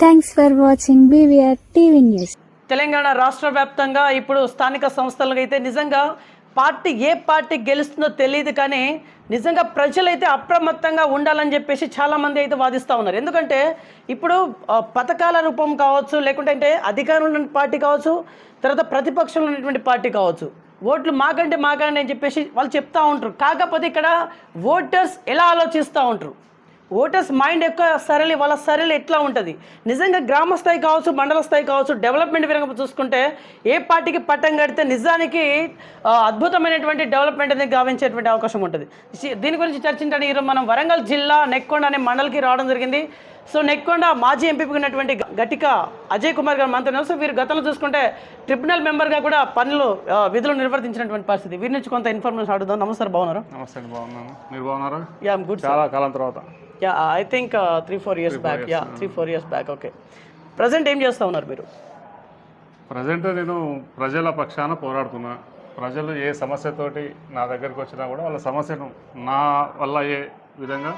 Thanks for watching BVR TV news Telangana రాష్ట్ర వ్యాప్తంగా ఇప్పుడు స్థానిక సంస్థలకు అయితే నిజంగా పార్టీ ఏ పార్టీ గెలుస్తుందో తెలియదు కానీ నిజంగా ప్రజలైతే అప్రమత్తంగా ఉండాలని చెప్పేసి చాలామంది అయితే వాదిస్తూ ఉన్నారు. ఎందుకంటే ఇప్పుడు పథకాల రూపం కావచ్చు లేకుంటే అంటే అధికారంలో ఉన్న పార్టీ కావచ్చు తర్వాత ప్రతిపక్షంలో ఉన్నటువంటి పార్టీ కావచ్చు. ఓట్లు మాకంటే మాకండి అని చెప్పేసి వాళ్ళు చెప్తూ ఉంటారు. కాకపోతే ఇక్కడ ఓటర్స్ ఎలా ఆలోచిస్తూ ఉంటారు? ఓటర్స్ మైండ్ ఎక్కువ సరళి వాళ్ళ సరళి ఎట్లా ఉంటుంది? నిజంగా గ్రామ స్థాయి కావచ్చు మండల స్థాయి కావచ్చు డెవలప్మెంట్ విధంగా చూసుకుంటే ఏ పార్టీకి పట్టం కడితే నిజానికి అద్భుతమైనటువంటి డెవలప్మెంట్ అనేది గావించేటువంటి అవకాశం ఉంటుంది. దీని గురించి చర్చించడానికి ఈరోజు మనం వరంగల్ జిల్లా నెక్కొండ అనే మండలికి రావడం జరిగింది. సో నెక్కొండ మాజీ ఎంపీగా ఉన్నటువంటి గటిక అజయ్ కుమార్ గారు ఉన్నారు. సో వీరు గతంలో చూసుకుంటే ట్రిబ్యునల్ మెంబర్గా కూడా పనులు విధులు నిర్వర్తించినటువంటి పరిస్థితి. వీరి నుంచి కొంత ఇన్ఫర్మేషన్ అడుగుదాం. నమస్కారం బాగున్నారు? నమస్తే బాగున్నాను. మీరు బాగున్నారా? యా గుడ్ చాలా కాలం తర్వాత. Ya I think three four years back ya three four years back okay present ఏం చేస్తూ ఉన్నారు మీరు? ప్రజెంట్ నేను ప్రజల పక్షాన పోరాడుతున్నా. ప్రజలు ఏ సమస్యతోటి నా దగ్గరికి వచ్చినా కూడా వాళ్ళ సమస్యను నా వల్ల అయ్యే విధంగా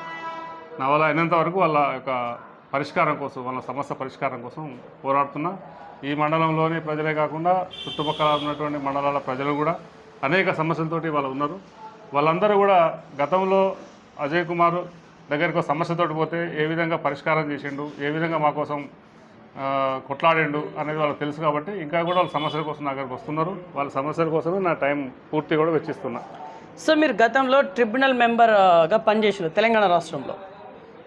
నా వల్ల అయినంత వరకు వాళ్ళ యొక్క పరిష్కారం కోసం వాళ్ళ సమస్య పరిష్కారం కోసం పోరాడుతున్నా. ఈ మండలంలోని ప్రజలే కాకుండా చుట్టుపక్కల ఉన్నటువంటి మండలాల ప్రజలు కూడా అనేక సమస్యలతోటి వాళ్ళు ఉన్నారు. వాళ్ళందరూ కూడా గతంలో అజయ్ కుమార్ దగ్గరకు సమస్యతో సమస్యతోటి పోతే ఏ విధంగా పరిష్కారం చేసిండు ఏ విధంగా మా కోసం కొట్లాడిండు అనేది వాళ్ళకి తెలుసు కాబట్టి ఇంకా కూడా వాళ్ళ సమస్యల కోసం నా దగ్గరకు వస్తున్నారు. వాళ్ళ సమస్యల కోసమే నా టైం పూర్తి కూడా వెచ్చిస్తున్నా. సో మీరు గతంలో ట్రిబ్యునల్ మెంబర్గా పనిచేసారు తెలంగాణ రాష్ట్రంలో.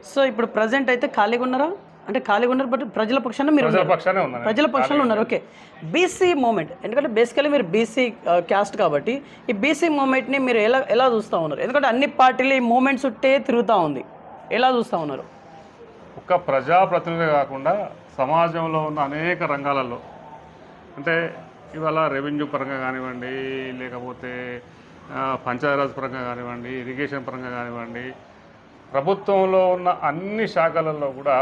సో ఇప్పుడు ప్రజెంట్ అయితే ఖాళీగా ఉన్నారా? అంటే ఖాళీగా ఉన్నారు బట్ ప్రజల పక్షాన మీరు ప్రజల. పక్షానే ఉన్నారు ఓకే. బీసీ మూమెంట్ ఎందుకంటే బేసికలీ మీరు బీసీ క్యాస్ట్ కాబట్టి ఈ బీసీ మూమెంట్ని మీరు ఎలా ఎలా చూస్తూ ఉన్నారు? ఎందుకంటే అన్ని పార్టీలు ఈ మూమెంట్ చుట్టే తిరుగుతూ ఉంది. ఎలా చూస్తూ ఉన్నారు? ఒక్క ప్రజాప్రతినిధి కాకుండా సమాజంలో ఉన్న అనేక రంగాలలో అంటే ఇవాళ రెవెన్యూ పరంగా కానివ్వండి లేకపోతే ఆ, పంచాయతీరాజ్ పరంగా కానివ్వండి ఇరిగేషన్ పరంగా కానివ్వండి ప్రభుత్వంలో ఉన్న అన్ని శాఖలలో కూడా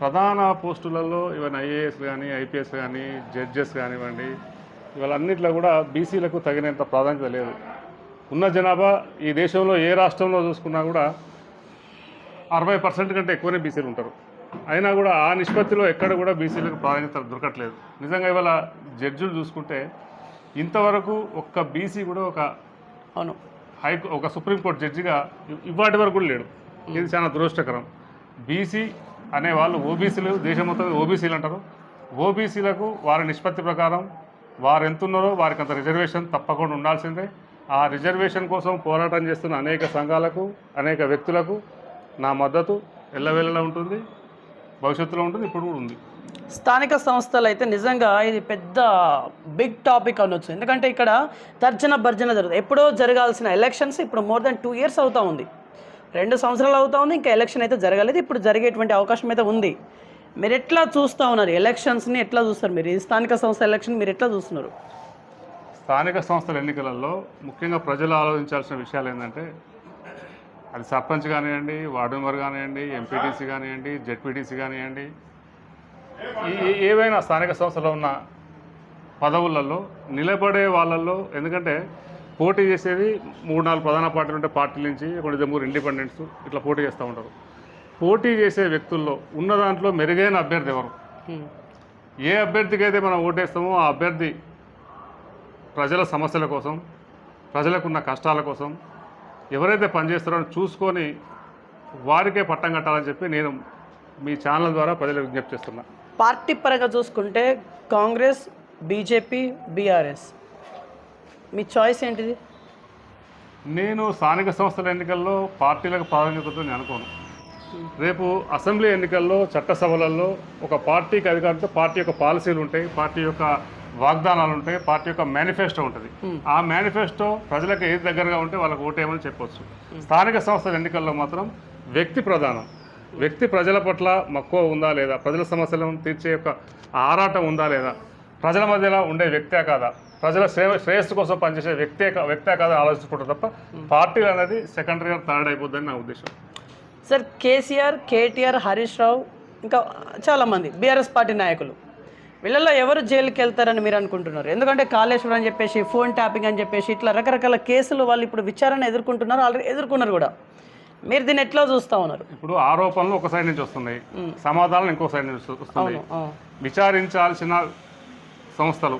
ప్రధాన పోస్టులలో ఇవన్నీ ఐఏఎస్ కానీ ఐపీఎస్ కానీ జడ్జెస్ కానివ్వండి ఇవాళ అన్నిట్లో కూడా బీసీలకు తగినంత ప్రాధాన్యత లేదు. ఉన్న జనాభా ఈ దేశంలో ఏ రాష్ట్రంలో చూసుకున్నా కూడా అరవై పర్సెంట్ కంటే ఎక్కువనే బీసీలు ఉంటారు. అయినా కూడా ఆ నిష్పత్తిలో ఎక్కడ కూడా బీసీలకు ప్రాధాన్యత దొరకట్లేదు. నిజంగా ఇవాళ జడ్జులు చూసుకుంటే ఇంతవరకు ఒక్క బీసీ కూడా ఒక అవును. హై ఒక సుప్రీంకోర్టు జడ్జిగా ఇవాటి వరకు కూడా లేడు. ఇది చాలా దురదృష్టకరం. బీసీ అనే వాళ్ళు ఓబీసీలు దేశం మొత్తం ఓబీసీలు అంటారు. ఓబీసీలకు వారి నిష్పత్తి ప్రకారం వారు ఎంత ఉన్నారో వారికి అంత రిజర్వేషన్ తప్పకుండా ఉండాల్సిందే. ఆ రిజర్వేషన్ కోసం పోరాటం చేస్తున్న అనేక సంఘాలకు అనేక వ్యక్తులకు నా మద్దతు ఎల్లవేళలా ఉంటుంది. భవిష్యత్తులో ఉంటుంది ఇప్పుడు కూడా ఉంది. స్థానిక సంస్థలు అయితే నిజంగా ఇది పెద్ద బిగ్ టాపిక్ అనొచ్చు. ఎందుకంటే ఇక్కడ తర్జన భర్జన జరుగుతుంది. ఎప్పుడో జరగాల్సిన ఎలక్షన్స్ ఇప్పుడు మోర్ దెన్ టూ ఇయర్స్ అవుతా ఉంది. రెండు సంవత్సరాలు అవుతా ఉంది ఇంకా ఎలక్షన్ అయితే జరగలేదు. ఇప్పుడు జరిగేటువంటి అవకాశం అయితే ఉంది. మీరు ఎట్లా చూస్తూ ఉన్నారు? ఎలక్షన్స్ని ఎట్లా చూస్తారు మీరు? ఈ స్థానిక సంస్థ ఎలక్షన్ మీరు ఎట్లా చూస్తున్నారు? స్థానిక సంస్థల ఎన్నికలలో ముఖ్యంగా ప్రజలు ఆలోచించాల్సిన విషయాలు ఏంటంటే అది సర్పంచ్ కానివ్వండి వార్డు మెంబర్ కానివ్వండి ఎంపీటీసీ కానివ్వండి జెడ్పీటీసీ కానివ్వండి ఏవైనా స్థానిక సంస్థలో ఉన్న పదవులలో నిలబడే వాళ్ళల్లో ఎందుకంటే పోటీ చేసేది మూడు నాలుగు ప్రధాన పార్టీలు ఉంటే పార్టీల నుంచి కొన్ని ముగ్గురు ఇండిపెండెంట్స్ ఇట్లా పోటీ చేస్తూ ఉంటారు. పోటీ చేసే వ్యక్తుల్లో ఉన్న దాంట్లో మెరుగైన అభ్యర్థి ఎవరు? ఏ అభ్యర్థికి అయితే మనం ఓటేస్తామో ఆ అభ్యర్థి ప్రజల సమస్యల కోసం ప్రజలకున్న కష్టాల కోసం ఎవరైతే పనిచేస్తారో చూసుకొని వారికే పట్టం కట్టాలని చెప్పి నేను మీ ఛానల్ ద్వారా ప్రజలకు విజ్ఞప్తి చేస్తున్నా. పార్టీ పరంగా చూసుకుంటే కాంగ్రెస్ బీజేపీ బీఆర్ఎస్. మీ చాయిస్ ఏంటిది? నేను స్థానిక సంస్థల ఎన్నికల్లో పార్టీలకు ప్రాధాన్యతతో నేను అనుకోను. రేపు అసెంబ్లీ ఎన్నికల్లో చట్టసభలలో ఒక పార్టీకి అధికారంతో పార్టీ యొక్క పాలసీలు ఉంటాయి పార్టీ యొక్క వాగ్దానాలు ఉంటాయి పార్టీ యొక్క మేనిఫెస్టో ఉంటుంది. ఆ మేనిఫెస్టో ప్రజలకు ఏది దగ్గరగా ఉంటే వాళ్ళకి ఓటేయమని చెప్పొచ్చు. స్థానిక సంస్థల ఎన్నికల్లో మాత్రం వ్యక్తి ప్రధానం. వ్యక్తి ప్రజల పట్ల మక్కువ ఉందా లేదా? ప్రజల సమస్యలను తీర్చే యొక్క ఆరాటం ఉందా లేదా? ప్రజల మధ్యలో ఉండే వ్యక్తే కాదా? ప్రజల శ్రేయ శ్రేయస్సు కోసం పనిచేసే వ్యక్తే వ్యక్తే కాదా ఆలోచించుకుంటారు తప్ప పార్టీలు అనేది సెకండరీగా థర్డ్ అయిపోద్దని నా ఉద్దేశం. Sir KCR KTR Harish Rao ఇంకా చాలామంది బీఆర్ఎస్ పార్టీ నాయకులు వీళ్ళల్లో ఎవరు జైలుకి వెళ్తారని మీరు అనుకుంటున్నారు? ఎందుకంటే కాళేశ్వరం అని చెప్పేసి ఫోన్ ట్యాపింగ్ అని చెప్పేసి ఇట్లా రకరకాల కేసులు వాళ్ళు ఇప్పుడు విచారణ ఎదుర్కొంటున్నారు ఆల్రెడీ ఎదుర్కొన్నారు కూడా. మీరు దీన్ని ఎట్లా చూస్తా ఉన్నారు? ఇప్పుడు ఆరోపణలు ఒక సైడ్ నుంచి వస్తున్నాయి. సమాధానం ఇంకో సైడ్ నుంచి వస్తుంది. విచారించాల్సిన సంస్థలు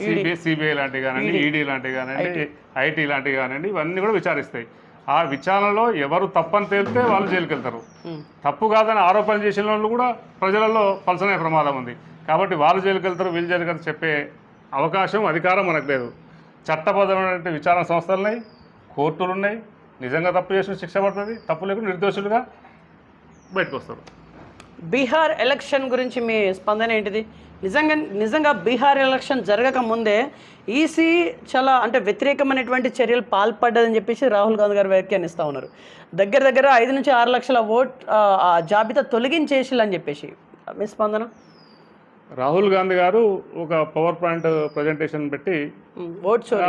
సిబిఐ సిబిఐ లాంటివి కానివ్వండి ఈడీ. లాంటివి కానివ్వండి ఐటీ. లాంటివి కానివ్వండి ఇవన్నీ కూడా విచారిస్తాయి. ఆ విచారణలో ఎవరు తప్పని తేలితే వాళ్ళు జైలుకి వెళ్తారు. తప్పు కాదని ఆరోపణ చేసిన వాళ్ళు కూడా ప్రజలలో పలసనే ప్రమాదం ఉంది. కాబట్టి వాళ్ళు జైలుకి వెళ్తారు వీళ్ళు జైలుకి వెళ్తారు చెప్పే అవకాశం అధికారం మనకు లేదు. చట్టబద్ధమైనటువంటి విచారణ సంస్థలు ఉన్నాయి కోర్టులు ఉన్నాయి నిజంగా తప్పు చేసిన శిక్ష పడుతుంది. తప్పు లేకుండా నిర్దోషులుగా బయటకు వస్తారు బీహార్ ఎలక్షన్ గురించి మీ స్పందన ఏంటిది? నిజంగా నిజంగా బీహార్ ఎలక్షన్ జరగక ముందే ఈసీ చాలా అంటే వ్యతిరేకమైనటువంటి చర్యలు పాల్పడ్డదని చెప్పేసి రాహుల్ గాంధీ గారు వ్యాఖ్యానిస్తూ ఉన్నారు. దగ్గర దగ్గర ఐదు నుంచి ఆరు లక్షల ఓట్ ఆ, జాబితా తొలగించేసిల్లని చెప్పేసి. మీ స్పందన? రాహుల్ గాంధీ గారు ఒక పవర్ పాయింట్ ప్రజెంటేషన్ పెట్టి ఓట్ చోరీ.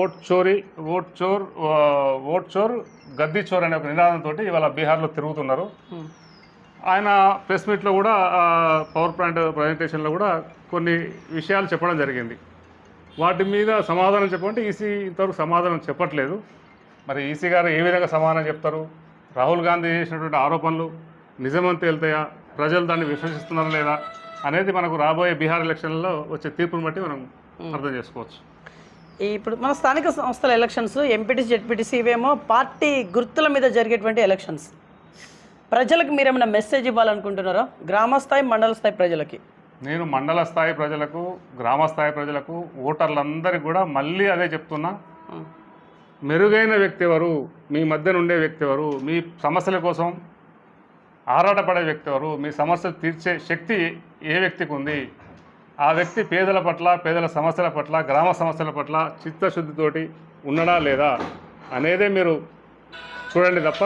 ఓట్ చోరీ ఓట్ చోర్ ఆ, ఓట్ చోర్ గద్దీ చోర్ అనే ఒక నినాదంతో ఇవాళ బీహార్లో తిరుగుతున్నారు. ఆయన ప్రెస్ మీట్లో కూడా పవర్ పాయింట్ ప్రజెంటేషన్లో కూడా కొన్ని విషయాలు చెప్పడం జరిగింది. వాటి మీద సమాధానం చెప్పమంటే ఈసీ ఇంతవరకు సమాధానం చెప్పట్లేదు. మరి ఈసీ గారు ఏ విధంగా సమాధానం చెప్తారు? రాహుల్ గాంధీ చేసినటువంటి ఆరోపణలు నిజమని తేలుతాయా ప్రజలు దాన్ని విశ్వసిస్తున్నారా లేదా? అనేది మనకు రాబోయే బీహార్ ఎలక్షన్లలో వచ్చే తీర్పును బట్టి మనం అర్థం చేసుకోవచ్చు. ఇప్పుడు మన స్థానిక సంస్థల ఎలక్షన్స్ ఎంపీటీసీ జెడ్పీటీసీ ఇవేమో పార్టీ గుర్తుల మీద జరిగేటువంటి ఎలక్షన్స్. ప్రజలకు మీరు ఏమైనా మెసేజ్ ఇవ్వాలనుకుంటున్నారా? గ్రామ స్థాయి మండల స్థాయి ప్రజలకి? నేను మండల స్థాయి ప్రజలకు గ్రామ స్థాయి ప్రజలకు ఓటర్లందరికీ కూడా మళ్ళీ అదే చెప్తున్నా. మెరుగైన వ్యక్తి ఎవరు మీ మధ్యన ఉండే వ్యక్తి ఎవరు మీ సమస్యల కోసం ఆరాటపడే వ్యక్తి ఎవరు మీ సమస్యలు తీర్చే శక్తి ఏ వ్యక్తికి ఉంది? ఆ వ్యక్తి పేదల పట్ల పేదల సమస్యల పట్ల గ్రామ సమస్యల పట్ల చిత్తశుద్ధితోటి ఉన్నడా లేదా అనేదే మీరు చూడండి తప్ప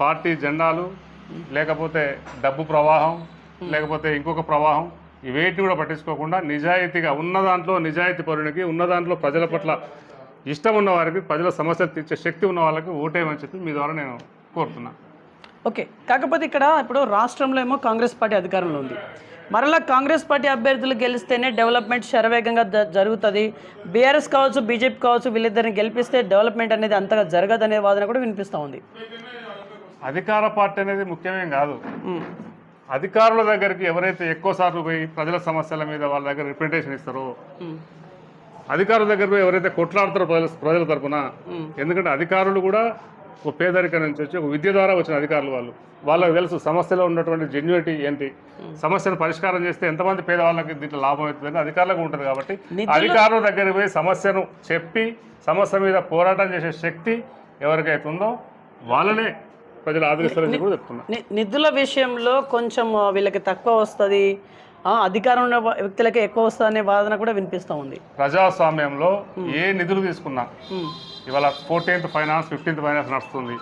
పార్టీ జెండాలు లేకపోతే డబ్బు ప్రవాహం లేకపోతే ఇంకొక ప్రవాహం ఇవేటి కూడా పట్టించుకోకుండా నిజాయితీగా ఉన్న దాంట్లో నిజాయితీ పరునికి ఉన్న దాంట్లో ప్రజల పట్ల ఇష్టం ఉన్న వారికి ప్రజల సమస్యలు తీర్చే శక్తి ఉన్న వాళ్ళకి ఓటేయమని చెప్పి మీ ద్వారా నేను కోరుతున్నాను ఓకే. కాకపోతే ఇక్కడ ఇప్పుడు రాష్ట్రంలో ఏమో కాంగ్రెస్ పార్టీ అధికారంలో ఉంది. మరలా కాంగ్రెస్ పార్టీ అభ్యర్థులు గెలిస్తేనే డెవలప్మెంట్ శరవేగంగా జరుగుతుంది. బీఆర్ఎస్ కావచ్చు బీజేపీ కావచ్చు వీళ్ళిద్దరిని గెలిపిస్తే డెవలప్మెంట్ అనేది అంతగా జరగదనే వాదన కూడా వినిపిస్తూ ఉంది. అధికార పార్టీ అనేది ముఖ్యమేం కాదు. అధికారుల దగ్గరికి ఎవరైతే ఎక్కువ సార్లు పోయి ప్రజల సమస్యల మీద వాళ్ళ దగ్గర రిప్రజెంటేషన్ ఇస్తారో అధికారుల దగ్గర పోయి ఎవరైతే కొట్లాడతారో ప్రజల ప్రజల తరపున ఉమ్. ఎందుకంటే అధికారులు కూడా ఒక పేదరికం నుంచి వచ్చి ఒక విద్య ద్వారా వచ్చిన అధికారులు వాళ్ళు. వాళ్ళకి తెలుసు సమస్యలో ఉన్నటువంటి జెన్యునిటీ ఏంటి? సమస్యను పరిష్కారం చేస్తే ఎంతమంది పేదవాళ్ళకి దీంట్లో లాభం అవుతుందని అధికారులకు ఉంటుంది కాబట్టి అధికారుల దగ్గరికి పోయి సమస్యను చెప్పి సమస్య మీద పోరాటం చేసే శక్తి ఎవరికైతే ఉందో వాళ్ళనే ప్రజలు ఆదరిస్తారని కూడా చెప్తున్నా. నిధుల విషయంలో కొంచెం వీళ్ళకి తక్కువ వస్తుంది. అధికారం ఉన్న వ్యక్తులకే ఎక్కువ వస్తుంది అనే వాదన కూడా వినిపిస్తూ ఉంది. ప్రజాస్వామ్యంలో ఏ నిధులు తీసుకున్నా ఇవాళ ఫోర్టీన్త్ ఫైనాన్స్ ఫిఫ్టీన్త్ ఫైనాన్స్ నడుస్తుంది.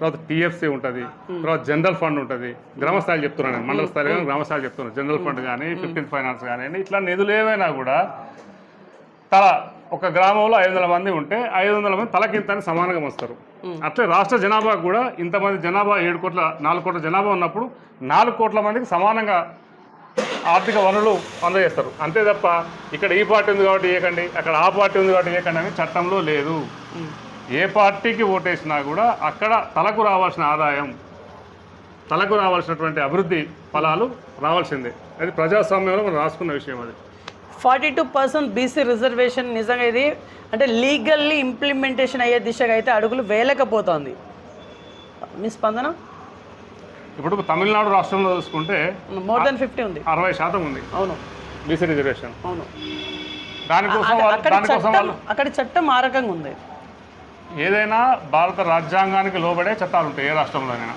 తర్వాత టీఎఫ్సీ ఉంటుంది. తర్వాత జనరల్ ఫండ్ ఉంటుంది. గ్రామ స్థాయి చెప్తున్నాను నేను. మండల స్థాయి కానీ గ్రామ స్థాయి చెప్తున్నాను. జనరల్ ఫండ్ కానీ ఫిఫ్టీన్త్ ఫైనాన్స్ కానీ ఇట్లా నిధులు ఏవైనా కూడా తల ఒక గ్రామంలో ఐదు వందల మంది ఉంటే ఐదు వందల మంది తలకింత అని సమానంగా వస్తారు అట్లే రాష్ట్ర జనాభా కూడా ఇంతమంది జనాభా ఏడు కోట్ల నాలుగు కోట్ల జనాభా ఉన్నప్పుడు నాలుగు కోట్ల మందికి సమానంగా ఆర్థిక వనరులు అందజేస్తారు. అంతే తప్ప ఇక్కడ ఈ పార్టీ ఉంది కాబట్టి ఏకండి అక్కడ ఆ పార్టీ ఉంది కాబట్టి ఏకండి అని చట్టంలో లేదు. ఏ పార్టీకి ఓటేసినా కూడా అక్కడ తలకు రావాల్సిన ఆదాయం తలకు రావాల్సినటువంటి అభివృద్ధి ఫలాలు రావాల్సిందే. అది ప్రజాస్వామ్యంలో మనం రాసుకున్న విషయం అది. Forty two percent BC reservation నిజంగా ఇది అంటే లీగల్లీ ఇంప్లిమెంటేషన్ అయ్యే దిశగా అయితే అడుగులు వేయలేకపోతుంది. మీ స్పందన? ఇప్పుడు తమిళనాడు రాష్ట్రంలో చూసుకుంటే మోర్ దెన్ ఫిఫ్టీ ఉంది. అరవై శాతం ఉంది. అవును. BC reservation. అవును. దానికోసం దానికోసం చట్టం వాళ్ళు అక్కడ చట్టం ఆ రకంగా ఉంది. ఏదైనా భారత రాజ్యాంగానికి లోబడే చట్టాలు ఉంటాయి ఏ రాష్ట్రంలోనైనా.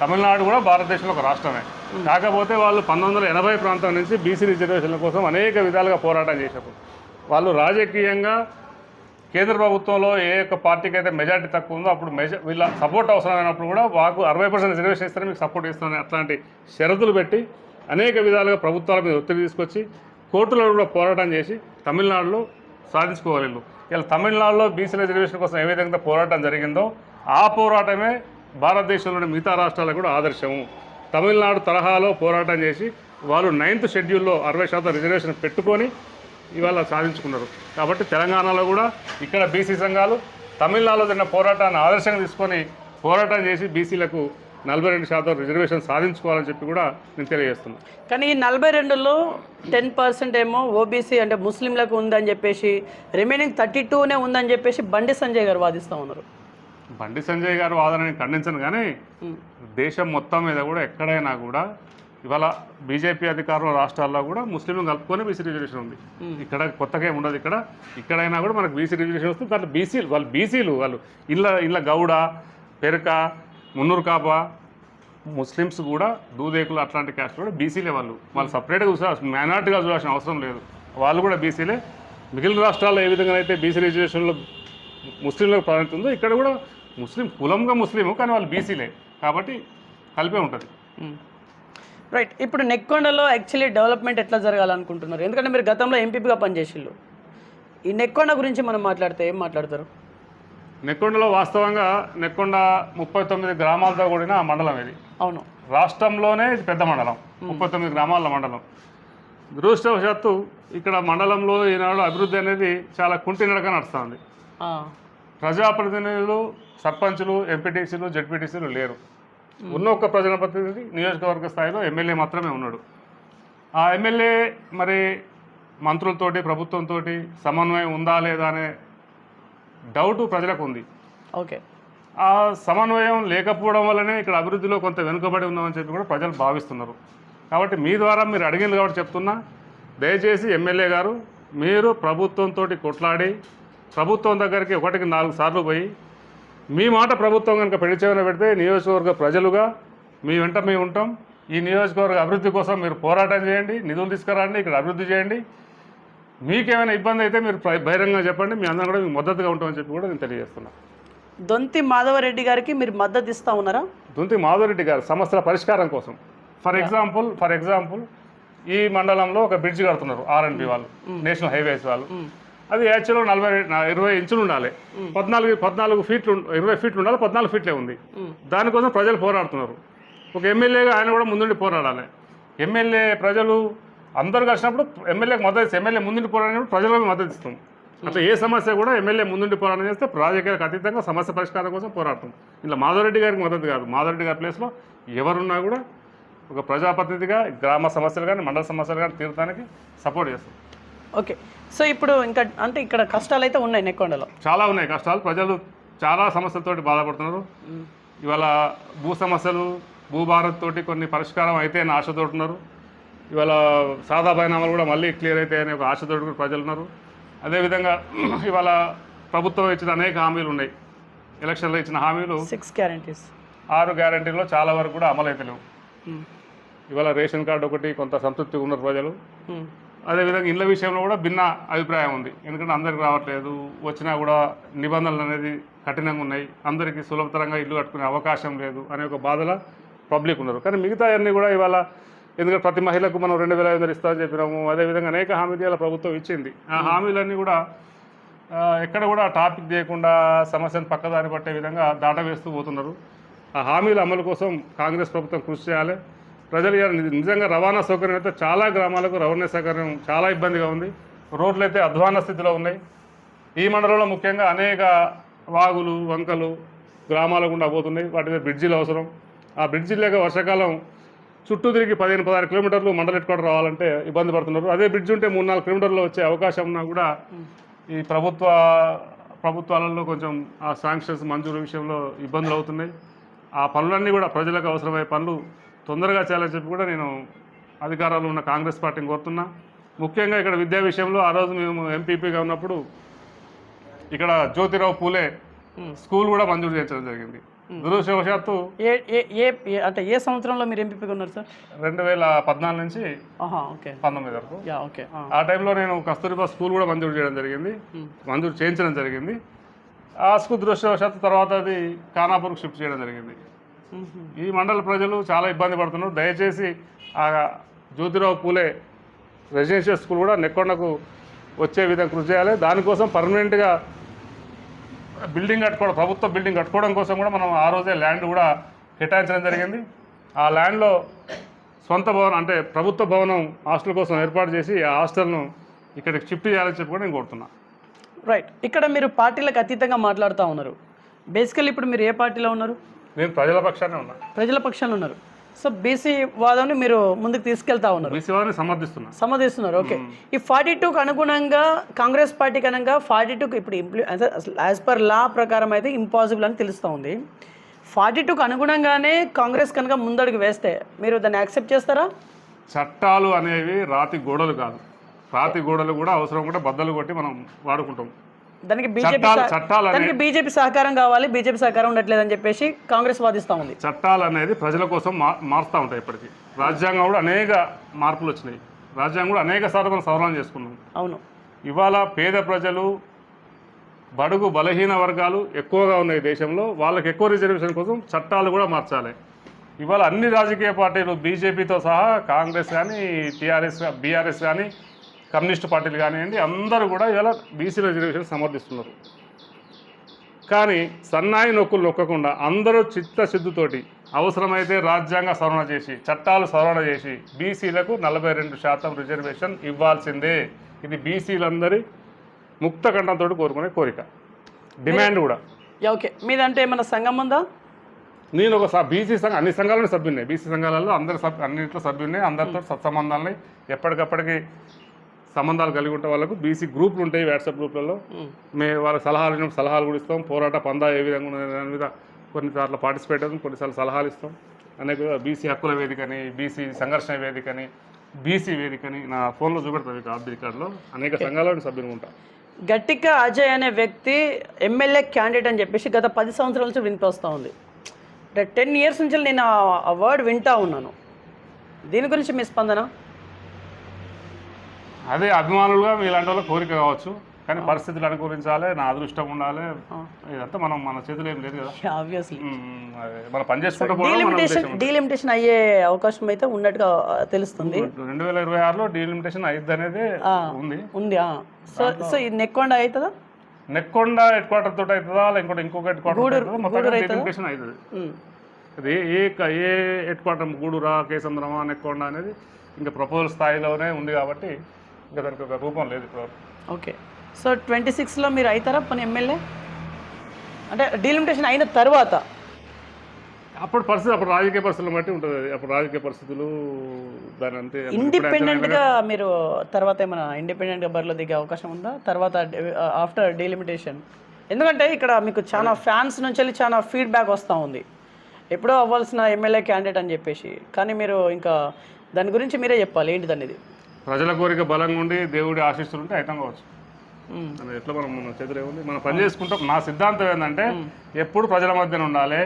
తమిళనాడు కూడా భారతదేశంలో ఒక రాష్ట్రమే. కాకపోతే వాళ్ళు పంతొమ్మిది వందల ఎనభై ప్రాంతం నుంచి బీసీ రిజర్వేషన్ల కోసం అనేక విధాలుగా పోరాటం చేశారు వాళ్ళు రాజకీయంగా కేంద్ర ప్రభుత్వంలో ఏ యొక్క పార్టీకి అయితే మెజార్టీ తక్కువ ఉందో అప్పుడు మెజ వీళ్ళ సపోర్ట్ అవసరమైనప్పుడు కూడా మాకు అరవై పర్సెంట్ రిజర్వేషన్ ఇస్తే మీకు సపోర్ట్ ఇస్తాను అట్లాంటి షరతులు పెట్టి అనేక విధాలుగా ప్రభుత్వాల మీద ఒత్తిడి తీసుకొచ్చి కోర్టులో కూడా పోరాటం చేసి తమిళనాడులో సాధించుకోవాలి ఇలా తమిళనాడులో బీసీ రిజర్వేషన్ కోసం ఏ విధంగా పోరాటం జరిగిందో ఆ పోరాటమే భారతదేశంలోని మిగతా రాష్ట్రాలకు కూడా ఆదర్శము. తమిళనాడు తరహాలో పోరాటం చేసి వాళ్ళు నైన్త్ షెడ్యూల్లో అరవై శాతం రిజర్వేషన్ పెట్టుకొని ఇవాళ సాధించుకున్నారు. కాబట్టి తెలంగాణలో కూడా ఇక్కడ బీసీ సంఘాలు తమిళనాడులో జరిగిన పోరాటాన్ని ఆదర్శంగా తీసుకొని పోరాటం చేసి బీసీలకు నలభై రెండు శాతం రిజర్వేషన్ సాధించుకోవాలని చెప్పి కూడా నేను తెలియజేస్తున్నాను. కానీ ఈ నలభై రెండులో టెన్ పర్సెంట్ ఏమో ఓబీసీ అంటే ముస్లింలకు ఉందని చెప్పేసి రిమైనింగ్ థర్టీ టూనే ఉందని చెప్పేసి బండి సంజయ్ గారు వాదిస్తూ ఉన్నారు. బండి సంజయ్ గారు వాదనని ఖండించను కానీ. దేశం మొత్తం మీద కూడా ఎక్కడైనా కూడా ఇవాళ బీజేపీ అధికారంలో రాష్ట్రాల్లో కూడా ముస్లింలు కలుపుకొని బీసీ రిజర్వేషన్ ఉంది. ఇక్కడ కొత్తగా ఉండదు ఇక్కడ. ఇక్కడైనా కూడా మనకు బీసీ రిజర్వేషన్ వస్తుంది. దాంట్లో బీసీలు వాళ్ళు బీసీలు వాళ్ళు ఇళ్ళ ఇళ్ళ గౌడ పెరక మున్నూరు కాప ముస్లిమ్స్ కూడా దూదేకులు అట్లాంటి క్యాస్ట్ కూడా బీసీలే వాళ్ళు. వాళ్ళు సపరేట్గా చూసాల్సిన మైనార్టీగా చూడాల్సిన అవసరం లేదు. వాళ్ళు కూడా బీసీలే. మిగిలిన రాష్ట్రాల్లో ఏ విధంగా అయితే బీసీ రిజర్వేషన్లో ముస్లింలకు ప్రాధాన్యత ఉందో ఇక్కడ కూడా ముస్లిం కులంగా ముస్లిము కానీ వాళ్ళు బీసీలే. కాబట్టి కలిపే ఉంటుంది. రైట్ ఇప్పుడు నెక్కొండలో యాక్చువల్లీ డెవలప్మెంట్ ఎట్లా జరగాలనుకుంటున్నారు? ఎందుకంటే మీరు గతంలో ఎంపీపీగా పనిచేసిళ్ళు. ఈ నెక్కొండ గురించి మనం మాట్లాడితే ఏం మాట్లాడతారు? నెక్కొండలో వాస్తవంగా నెక్కొండ ముప్పై తొమ్మిది గ్రామాలతో కూడిన మండలం ఇది. అవును. రాష్ట్రంలోనే ఇది పెద్ద మండలం. ముప్పై తొమ్మిది గ్రామాల మండలం. దురదృష్టవశాత్తు ఇక్కడ మండలంలో ఈనాడు అభివృద్ధి అనేది చాలా కుంటి నడక నడుస్తుంది ప్రజాప్రతినిధులు సర్పంచులు ఎంపీటీసీలు జడ్పీటీసీలు లేరు. ఉన్న ఒక్క ప్రజాప్రతినిధి నియోజకవర్గ స్థాయిలో ఎమ్మెల్యే మాత్రమే ఉన్నాడు. ఆ ఎమ్మెల్యే మరి మంత్రులతోటి ప్రభుత్వంతో సమన్వయం ఉందా లేదా అనే డౌట్ ప్రజలకు ఉంది. ఓకే. ఆ సమన్వయం లేకపోవడం వల్లనే ఇక్కడ అభివృద్ధిలో కొంత వెనుకబడి ఉన్నామని చెప్పి కూడా ప్రజలు భావిస్తున్నారు. కాబట్టి మీ ద్వారా మీరు అడిగింది కాబట్టి చెప్తున్నా దయచేసి ఎమ్మెల్యే గారు మీరు ప్రభుత్వంతో కొట్లాడి ప్రభుత్వం దగ్గరికి ఒకటికి నాలుగు సార్లు పోయి మీ మాట ప్రభుత్వం కనుక పెడిచేవన పెడితే నియోజకవర్గ ప్రజలుగా మీ వెంట మేము ఉంటాం. ఈ నియోజకవర్గ అభివృద్ధి కోసం మీరు పోరాటం చేయండి నిధులు తీసుకురండి ఇక్కడ అభివృద్ధి చేయండి. మీకేమైనా ఇబ్బంది అయితే మీరు బహిరంగంగా చెప్పండి. మీ అందరం కూడా మీకు మద్దతుగా ఉంటామని చెప్పి కూడా నేను తెలియజేస్తున్నాను దొంతి మాధవరెడ్డి గారికి మీరు మద్దతు ఇస్తా ఉన్నారా? దుంతి మాధవరెడ్డి గారు సమస్యల పరిష్కారం కోసం. ఫర్ ఎగ్జాంపుల్ ఫర్ ఎగ్జాంపుల్ ఈ మండలంలో ఒక బ్రిడ్జ్ కడుతున్నారు ఆర్ఎన్బి వాళ్ళు నేషనల్ హైవేస్ వాళ్ళు. అది యాక్చువల్గా నలభై ఇరవై ఇంచులు ఉండాలి. పద్నాలుగు పద్నాలుగు ఫీట్లు ఇరవై ఫీట్లు ఉండాలి పద్నాలుగు ఫీట్లే ఉంది. దానికోసం ప్రజలు పోరాడుతున్నారు. ఒక ఎమ్మెల్యేగా ఆయన కూడా ముందుండి పోరాడాలి. ఎమ్మెల్యే ప్రజలు అందరు కలిసినప్పుడు ఎమ్మెల్యేకి మద్దతు ఇస్తాం ఎమ్మెల్యే ముందుండి పోరాడినప్పుడు ప్రజలకు మద్దతు ఇస్తాం. అట్లా ఏ సమస్య కూడా ఎమ్మెల్యే ముందుండి పోరాటం చేస్తే రాజకీయాలకు అతీతంగా సమస్య పరిష్కారం కోసం పోరాడతాం. ఇలా మాధవరెడ్డి గారికి మద్దతు కాదు. మాధవరెడ్డి గారి ప్లేస్లో ఎవరున్నా కూడా ఒక ప్రజాప్రతినిధిగా గ్రామ సమస్యలు కానీ మండల సమస్యలు కానీ తీర్చడానికి సపోర్ట్ చేస్తాం. ఓకే. సో ఇప్పుడు ఇంకా అంటే ఇక్కడ కష్టాలు అయితే ఉన్నాయి నెక్కొండలో. చాలా ఉన్నాయి కష్టాలు. ప్రజలు చాలా సమస్యలతోటి బాధపడుతున్నారు. ఇవాళ భూ సమస్యలు భూభారత్ తోటి కొన్ని పరిష్కారం అయితే అని ఆశతోటి ఉన్నారు ఇవాళ సాదా పరిణామాలు కూడా మళ్ళీ క్లియర్ అయితే అనే ఒక ఆశతోటి కూడా ప్రజలు ఉన్నారు అదేవిధంగా ఇవాళ ప్రభుత్వం ఇచ్చిన అనేక హామీలు ఉన్నాయి. ఎలక్షన్లో ఇచ్చిన హామీలు సిక్స్ గ్యారంటీస్ ఆరు గ్యారంటీల్లో చాలా వరకు కూడా అమలు అయితే లేవు ఇవాళ రేషన్ కార్డు ఒకటి కొంత సంతృప్తిగా ఉన్నారు ప్రజలు. అదేవిధంగా ఇళ్ళ విషయంలో కూడా భిన్న అభిప్రాయం ఉంది. ఎందుకంటే అందరికి రావట్లేదు. వచ్చినా కూడా నిబంధనలు అనేది కఠినంగా ఉన్నాయి. అందరికీ సులభతరంగా ఇల్లు కట్టుకునే అవకాశం లేదు అనే ఒక బాధల పబ్లిక్ ఉన్నారు. కానీ మిగతా అన్నీ కూడా ఇవాళ ఎందుకంటే ప్రతి మహిళకు మనం రెండు వేల ఐదు వందలు ఇస్తామని చెప్పినాము. అదేవిధంగా అనేక హామీలు ప్రభుత్వం ఇచ్చింది. ఆ హామీలన్నీ కూడా ఎక్కడ కూడా టాపిక్ చేయకుండా సమస్యను పక్కదారి పట్టే విధంగా దాటవేస్తూ పోతున్నారు. ఆ హామీల అమలు కోసం కాంగ్రెస్ ప్రభుత్వం కృషి చేయాలి. ప్రజలు నిజంగా రవాణా సౌకర్యం అయితే చాలా గ్రామాలకు రవాణా సౌకర్యం చాలా ఇబ్బందిగా ఉంది. రోడ్లు అయితే అధ్వాన స్థితిలో ఉన్నాయి. ఈ మండలంలో ముఖ్యంగా అనేక వాగులు వంకలు గ్రామాల గుండా పోతున్నాయి. వాటి మీద బ్రిడ్జిలు అవసరం. ఆ బ్రిడ్జి లేక వర్షాకాలం చుట్టూ తిరిగి పదిహేను పదహారు కిలోమీటర్లు మండల ఎట్టుకోవడం రావాలంటే ఇబ్బంది పడుతున్నారు. అదే బ్రిడ్జ్ ఉంటే మూడు నాలుగు కిలోమీటర్లు వచ్చే అవకాశం ఉన్నా కూడా ఈ ప్రభుత్వ ప్రభుత్వాలలో కొంచెం ఆ శాంక్షన్స్ మంజూరు విషయంలో ఇబ్బందులు అవుతున్నాయి. ఆ పనులన్నీ కూడా ప్రజలకు అవసరమయ్యే పనులు తొందరగా చేయాలని చెప్పి కూడా నేను అధికారాలు ఉన్న కాంగ్రెస్ పార్టీని కోరుతున్నా. ముఖ్యంగా ఇక్కడ విద్యా విషయంలో ఆ రోజు మేము ఎంపీపీగా ఉన్నప్పుడు ఇక్కడ జ్యోతిరావు పూలే స్కూల్ కూడా మంజూరు చేయించడం జరిగింది. దురదృష్టవశాత్తు ఏ ఏ అంటే ఏ సంవత్సరంలో మీరు ఎంపీగా ఉన్నారు సార్? రెండు వేల పద్నాలుగు నుంచి ఓకే. పంతొమ్మిది వరకు. ఓకే. ఆ. టైంలో నేను కస్తూరిబా స్కూల్ కూడా మంజూరు చేయడం జరిగింది. మంజూరు చేయించడం జరిగింది. ఆ స్కూల్ దృష్టివశాత్తు తర్వాత అది ఖానాపూర్కి షిఫ్ట్ చేయడం జరిగింది. ఈ మండల ప్రజలు చాలా ఇబ్బంది పడుతున్నారు. దయచేసి ఆ జ్యోతిరావు పూలే రెసిడెన్షియల్ స్కూల్ కూడా నెక్కొండకు వచ్చే విధంగా కృషి చేయాలి. దానికోసం పర్మనెంట్గా బిల్డింగ్ కట్టుకోవడం ప్రభుత్వ బిల్డింగ్ కట్టుకోవడం కోసం కూడా మనం ఆ రోజే ల్యాండ్ కూడా కేటాయించడం జరిగింది. ఆ ల్యాండ్లో సొంత భవనం అంటే ప్రభుత్వ భవనం హాస్టల్ కోసం ఏర్పాటు చేసి ఆ హాస్టల్ను ఇక్కడికి షిఫ్ట్ చేయాలని చెప్పి కూడా నేను కోరుతున్నా. రైట్. ఇక్కడ మీరు పార్టీలకు అతీతంగా మాట్లాడుతూ ఉన్నారు. బేసికల్లీ ఇప్పుడు మీరు ఏ పార్టీలో ఉన్నారు? నేను ప్రజల పక్షానే ఉన్నా. ప్రజల పక్షాన ఉన్నారు. సో బీసీ వాదాన్ని మీరు ముందుకు తీసుకెళ్తా ఉన్నారు. బీసీ వారిని సమర్థిస్తున్నా. సమ్మతిస్తున్నారు ఓకే. ఈ ఫార్టీ టూకి అనుగుణంగా కాంగ్రెస్ పార్టీకి అనగా ఫార్టీ టూకి ఇప్పుడు ఇంప్లి యాజ్ పర్ లా ప్రకారం అయితే ఇంపాసిబుల్ అని తెలుస్తూ ఉంది. ఫార్టీ టూకి అనుగుణంగానే కాంగ్రెస్ కనుక ముందడుగు వేస్తే మీరు దాన్ని యాక్సెప్ట్ చేస్తారా? చట్టాలు అనేవి రాతి గోడలు కాదు. రాతి గోడలు కూడా అవసరం కూడా బద్దలు కొట్టి మనం వాడుకుంటాం. దానికి బీజేపీ అనే దానికి బీజేపీ సహకారం కావాలి బీజేపీ సహకారం ఉండట్లేదని చెప్పేసి కాంగ్రెస్ వాదిస్తూ ఉంది. చట్టాలు అనేది ప్రజల కోసం మారుస్తూ ఉంటాయి ఇప్పటికీ. రాజ్యాంగం కూడా అనేక మార్పులు వచ్చినాయి. రాజ్యాంగం కూడా అనేక సార్లు మనం సవరణ చేసుకున్నాం. అవును. ఇవాళ పేద ప్రజలు బడుగు బలహీన వర్గాలు ఎక్కువగా ఉన్నాయి దేశంలో. వాళ్ళకి ఎక్కువ రిజర్వేషన్ కోసం చట్టాలు కూడా మార్చాలి. ఇవాళ అన్ని రాజకీయ పార్టీలు బీజేపీతో సహా కాంగ్రెస్ కానీ టీఆర్ఎస్ బీఆర్ఎస్ కానీ కమ్యూనిస్ట్ పార్టీలు కానివ్వండి అందరూ కూడా ఇవాళ బీసీ రిజర్వేషన్ సమర్థిస్తున్నారు. కానీ సన్నాయి నొక్కులు నొక్కకుండా అందరూ చిత్తశుద్ధితోటి అవసరమైతే రాజ్యాంగ సవరణ చేసి చట్టాలు సవరణ చేసి బీసీలకు నలభై రెండు శాతం రిజర్వేషన్ ఇవ్వాల్సిందే. ఇది బీసీలందరి ముక్త కంఠంతో కోరుకునే కోరిక. డిమాండ్ కూడా. ఓకే. మీదంటే ఏమైనా సంఘం ఉందా? నేను ఒక బీసీ సంఘం అన్ని సంఘాలను సభ్యున్నాయి బీసీ సంఘాలలో అందరి సభ్ అన్నింటిలో సభ్యున్నాయి అందరితో సత్సంబంధాలని ఎప్పటికప్పటికి సంబంధాలు కలిగి ఉంటే వాళ్ళకు బీసీ గ్రూపులు ఉంటాయి వాట్సాప్ గ్రూప్లలో. మే వాళ్ళ సలహాలు సలహాలు కూడా ఇస్తాం. పోరాట పందా ఏ విధంగా ఉన్నది దాని మీద కొన్నిసార్లు పార్టిసిపేట్ అవుతాం కొన్నిసార్లు సలహాలు ఇస్తాం. అనేక బీసీ హక్కుల వేదికని బీసీ సంఘర్షణ వేదికని బీసీ వేదికని నా ఫోన్లో చూపెడుతుంది ఆర్బీ కార్డులో అనేక సంఘాలలో సభ్యులు ఉంటా. గట్టిక అజయ్ అనే వ్యక్తి ఎమ్మెల్యే క్యాండిడేట్ అని చెప్పేసి గత పది సంవత్సరాల నుంచి వినిపిస్తూ ఉంది. అంటే టెన్ ఇయర్స్ నుంచి నేను ఆ వర్డ్ వింటా ఉన్నాను. దీని గురించి మీ స్పందన? అదే అభిమానులుగా మీలాంటి వాళ్ళ కోరిక కావచ్చు కానీ పరిస్థితులు అనుకూలించాలి నా అదృష్టం ఉండాలి ఇదంతా మనం మన చేతులు ఏం లేదు కదా. ఆబ్వియస్లీ ఉమ్, అదే. మనం పని చేసుకుంటూ డీలిమిటేషన్ అయ్యే అవకాశం అయితే ఉన్నట్టుగా తెలుస్తుంది. రెండు వేల ఇరవై ఆరులో డీలిమిటేషన్ అయ్యిద్ది అనేది ఉంది. ఉంది. సో సో ఇది నెక్కొండ అవుతుందా? నెక్కొండ హెడ్ క్వార్టర్ తోటి అవుతుందా లేకుంటే ఇంకొక హెడ్ క్వార్టర్ మొత్తం డీలిమిటేషన్ అవుతుంది. అది ఏ ఏ హెడ్ క్వార్టర్ గూడూరా కేసంద్రమా నెక్కొండ అనేది ఇంకా ప్రపోజల్ స్థాయిలోనే ఉంది కాబట్టి ఇంకా దానికి ఒక రూపం లేదు ఇప్పుడు. ఓకే. సో ట్వంటీ సిక్స్లో మీరు అవుతారా పని ఎమ్మెల్యే? అంటే డీలిమిటేషన్ అయిన తర్వాత? అప్పుడు పరిస్థితి అప్పుడు రాజకీయ పరిస్థితులను బట్టి ఉంటుంది అది. అప్పుడు రాజకీయ పరిస్థితులు దాని అంతే. ఇండిపెండెంట్గా మీరు తర్వాత ఏమైనా ఇండిపెండెంట్గా బరిలో దిగే అవకాశం ఉందా? తర్వాత ఆఫ్టర్ డీలిమిటేషన్ ఎందుకంటే ఇక్కడ మీకు చాలా ఫ్యాన్స్ నుంచి వెళ్ళి చాలా ఫీడ్బ్యాక్ వస్తూ ఉంది. ఎప్పుడో అవ్వాల్సిన ఎమ్మెల్యే క్యాండిడేట్ అని చెప్పేసి. కానీ మీరు ఇంకా దాని గురించి మీరే చెప్పాలి. ఏంటిది అనేది ప్రజల కోరిక బలంగా ఉండి దేవుడి ఆశీస్సులు ఉంటే అయితం కావచ్చు. ఎట్లా మనం మన చేతులు ఏముంది? మనం పని చేసుకుంటాం. నా సిద్ధాంతం ఏంటంటే ఎప్పుడు ప్రజల మధ్యన ఉండాలి.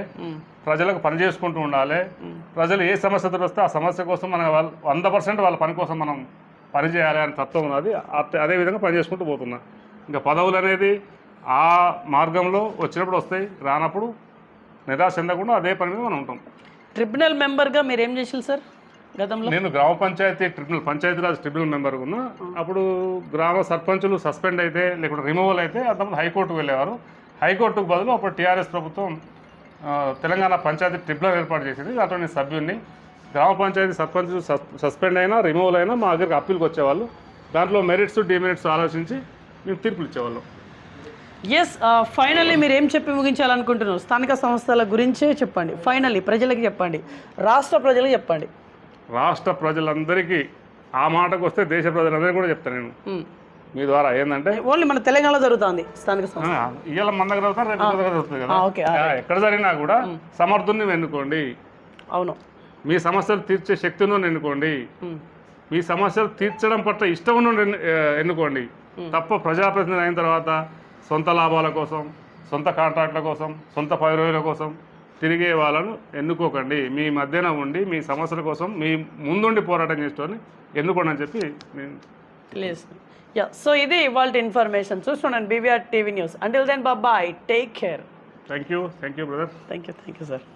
ప్రజలకు పని చేసుకుంటూ ఉండాలి. ప్రజలు ఏ సమస్యతో వస్తే ఆ సమస్య కోసం మన వాళ్ళ వంద పర్సెంట్ వాళ్ళ పని కోసం మనం పని చేయాలి అనే తత్వం ఉన్నది. అదే విధంగా పని చేసుకుంటూ పోతున్నా. ఇంకా పదవులు అనేది ఆ మార్గంలో వచ్చినప్పుడు వస్తాయి. రానప్పుడు నిరాశ చెందకుండా అదే పని మీద మనం ఉంటాం. ట్రిబ్యునల్ మెంబర్గా మీరు ఏం చేసారు సార్? గతంలో? నేను గ్రామ panchayat tribunal Panchayati Raj tribunal member ఉన్నా. అప్పుడు గ్రామ సర్పంచులు సస్పెండ్ అయితే లేకుంటే రిమూవల్ అయితే అంతకుముందు హైకోర్టుకు వెళ్ళేవారు. హైకోర్టుకు బదులు అప్పుడు టీఆర్ఎస్ ప్రభుత్వం తెలంగాణ పంచాయతీ ట్రిబ్యునల్ ఏర్పాటు చేసింది. దాంట్లో నేను సభ్యుడిని గ్రామ పంచాయతీ సర్పంచ్ సస్పెండ్ అయినా రిమూవల్ అయినా మా దగ్గరికి అప్పీల్కి వచ్చేవాళ్ళు. దాంట్లో మెరిట్స్ డిమెరిట్స్ ఆలోచించి మేము తీర్పులు ఇచ్చేవాళ్ళం. ఎస్ ఫైనల్లీ మీరు ఏం చెప్పి ముగించాలనుకుంటున్నారు? స్థానిక సంస్థల గురించే చెప్పండి. ఫైనల్లీ ప్రజలకి చెప్పండి. రాష్ట్ర ప్రజలకు చెప్పండి. రాష్ట్ర ప్రజలందరికీ ఆ మాటకు వస్తే దేశ ప్రజలందరికీ కూడా చెప్తాను నేను. మీ ద్వారా ఏంటంటే ఓన్లీ మన తెలంగాణలో జరుగుతుంది స్థానిక ఇవాళ మన దగ్గర రేపు కదా. ఎక్కడ జరిగినా కూడా సమర్థుల్ని ఎన్నుకోండి. అవును. మీ సమస్యలు తీర్చే శక్తిని ఎన్నుకోండి. మీ సమస్యలు తీర్చడం పట్ల ఇష్టం ఎన్నుకోండి. తప్ప ప్రజాప్రతినిధి అయిన తర్వాత సొంత లాభాల కోసం సొంత కాంట్రాక్ట్ల కోసం సొంత పైరోల కోసం తిరిగే వాళ్ళను ఎన్నుకోకండి. మీ మధ్యన ఉండి మీ సమస్యల కోసం మీ ముందుండి పోరాటం చేసేవాళ్ళని ఎన్నుకోండి అని చెప్పి నేను యా సో ఇది ఇవాళ ఇన్ఫర్మేషన్ చూస్తున్నాను BVR TV news until then bye take care thank you thank you brother thank you thank you sir